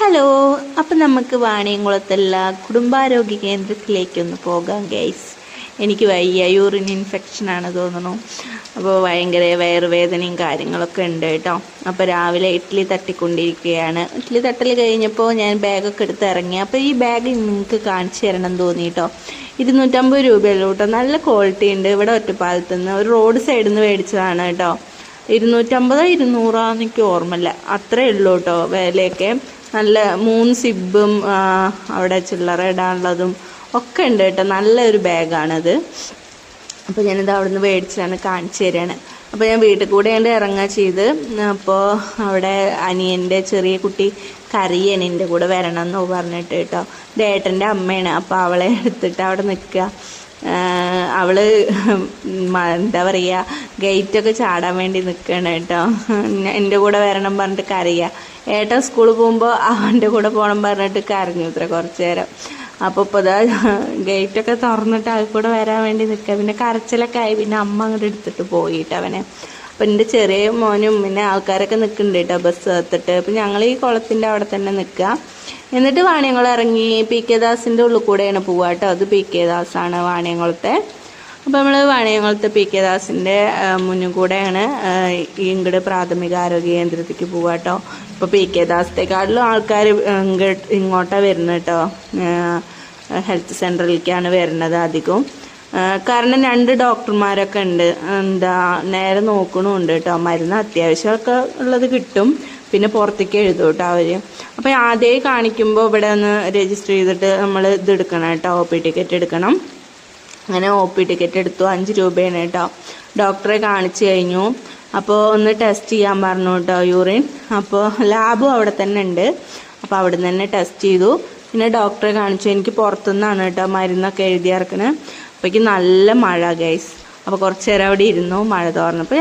Hello അപ്പം നമുക്ക് വാണിയംകുളത്തുള്ള കുടുംബാരോഗ്യ കേന്ദ്രത്തിലേക്കൊന്ന് പോകാം ഗൈസ് എനിക്ക് വയ്യ യൂറിൻ ഇൻഫെക്ഷൻ ആണ് തോന്നുന്നു. അപ്പോൾ ഭയങ്കര വയറുവേദനയും കാര്യങ്ങളൊക്കെ ഉണ്ട് കേട്ടോ. അപ്പോൾ രാവിലെ ഇഡ്ഡലി തട്ടിക്കൊണ്ടിരിക്കുകയാണ്. ഇഡ്ഡലി തട്ടൽ കഴിഞ്ഞപ്പോൾ ഞാൻ ബാഗൊക്കെ എടുത്ത് ഇറങ്ങി. അപ്പോൾ ഈ ബാഗ് നിങ്ങൾക്ക് കാണിച്ചു തരണം തോന്നി കേട്ടോ. ഇരുന്നൂറ്റമ്പത് രൂപയുള്ളൂ കേട്ടോ. നല്ല ക്വാളിറ്റി ഉണ്ട്. ഇവിടെ ഒറ്റപ്പാലത്ത് നിന്ന് ഒരു റോഡ് സൈഡിൽ നിന്ന് മേടിച്ചതാണ് കേട്ടോ. ഇരുന്നൂറ്റമ്പതോ ഇരുന്നൂറോ എനിക്ക് ഓർമ്മയില്ല. അത്രയേ ഉള്ളൂ കേട്ടോ വിലയൊക്കെ. നല്ല മൂന്ന് സിബും അവിടെ ചില്ലറ ഇടാനുള്ളതും ഒക്കെ ഉണ്ട് കേട്ടോ. നല്ലൊരു ബാഗാണത്. അപ്പോൾ ഞാനിത് അവിടെ നിന്ന് മേടിച്ചാണ് കാണിച്ചു തരികയാണ് അപ്പോൾ ഞാൻ വീട്ടിൽ കൂടെ ഉണ്ട് ഇറങ്ങുക ചെയ്ത് അപ്പോൾ അവിടെ അനിയന്റെ ചെറിയ കുട്ടി കറിയൻ എന്റെ കൂടെ വരണം എന്ന് പറഞ്ഞിട്ട് കേട്ടോ. ഇത് അമ്മയാണ് അപ്പോൾ അവളെ എടുത്തിട്ട് അവിടെ നിൽക്കുക. അവൾ എന്താ പറയുക ഗേറ്റൊക്കെ ചാടാൻ വേണ്ടി നിൽക്കണം കേട്ടോ. എന്റെ കൂടെ വരണം പറഞ്ഞിട്ട് കരയുക. ഏട്ടൻ സ്കൂളിൽ പോകുമ്പോൾ അവന്റെ കൂടെ പോകണം പറഞ്ഞിട്ട് കരഞ്ഞു ഇത്ര കുറച്ച് നേരം. അപ്പോൾ ഇപ്പോൾ ഇതാ ഗേറ്റൊക്കെ തുറന്നിട്ട് അത് കൂടെ വരാൻ വേണ്ടി നിൽക്കുക പിന്നെ കരച്ചിലൊക്കെ ആയി. പിന്നെ അമ്മ അങ്ങോട്ട് എടുത്തിട്ട് പോയിട്ട് അവനെ. അപ്പം എന്റെ ചെറിയ മോനും പിന്നെ ആൾക്കാരൊക്കെ നിൽക്കുന്നുണ്ട് കേട്ടോ ബസ് ചേർത്തിട്ട് അപ്പം ഞങ്ങൾ ഈ കുളത്തിന്റെ അവിടെ തന്നെ നിൽക്കുക എന്നിട്ട് വാണിയംകുളം ഇറങ്ങി പി കെ ദാസിന്റെ ഉള്ളിൽ കൂടെയാണ് പോവാട്ടോ അത് പി കെ ദാസാണ് വാണിയംകുളത്തെ. അപ്പോൾ നമ്മൾ വാണിയംകുളത്ത് പി കെ ദാസിന്റെ മുന്നും കൂടെയാണ് ഇങ്ങോട്ട് പ്രാഥമിക ആരോഗ്യ കേന്ദ്രത്തിലേക്ക് പോവുക കേട്ടോ ഇപ്പോൾ പി കെ ദാസത്തെക്കാട്ടിലും ആൾക്കാർ ഇങ്ങോട്ട് ഇങ്ങോട്ടാണ് വരുന്നത് കേട്ടോ ഹെൽത്ത് സെന്ററിലേക്കാണ് വരുന്നത് അധികവും കാരണം രണ്ട് ഡോക്ടർമാരൊക്കെ ഉണ്ട് എന്താ നേരെ നോക്കണമുണ്ട് കേട്ടോ മരുന്ന് അത്യാവശ്യമൊക്കെ ഉള്ളത് കിട്ടും. പിന്നെ പുറത്തേക്ക് എഴുതും കേട്ടോ അവർ അപ്പോൾ ആദ്യമേ കാണിക്കുമ്പോൾ ഇവിടെ ഒന്ന് രജിസ്റ്റർ ചെയ്തിട്ട് നമ്മൾ ഇത് എടുക്കണം കേട്ടോ ഒ പി ടിക്കറ്റ് എടുക്കണം. അങ്ങനെ ഒ പി ടിക്കറ്റ് എടുത്തു. അഞ്ച് രൂപയാണ് കേട്ടോ ഡോക്ടറെ കാണിച്ചു കഴിഞ്ഞു. അപ്പോൾ ഒന്ന് ടെസ്റ്റ് ചെയ്യാൻ പറഞ്ഞു കേട്ടോ യൂറിൻ അപ്പോൾ ലാബും അവിടെ തന്നെ ഉണ്ട്. അപ്പോൾ അവിടെ നിന്ന് തന്നെ ടെസ്റ്റ് ചെയ്തു. പിന്നെ ഡോക്ടറെ കാണിച്ചു. എനിക്ക് പുറത്തുനിന്നാണ് കേട്ടോ മരുന്നൊക്കെ എഴുതി ഇറക്കണത് അപ്പോഴേക്കും നല്ല മഴ ഗൈസ് അപ്പോൾ കുറച്ച് നേരം അവിടെ ഇരുന്നു. മഴ തോർന്നപ്പോൾ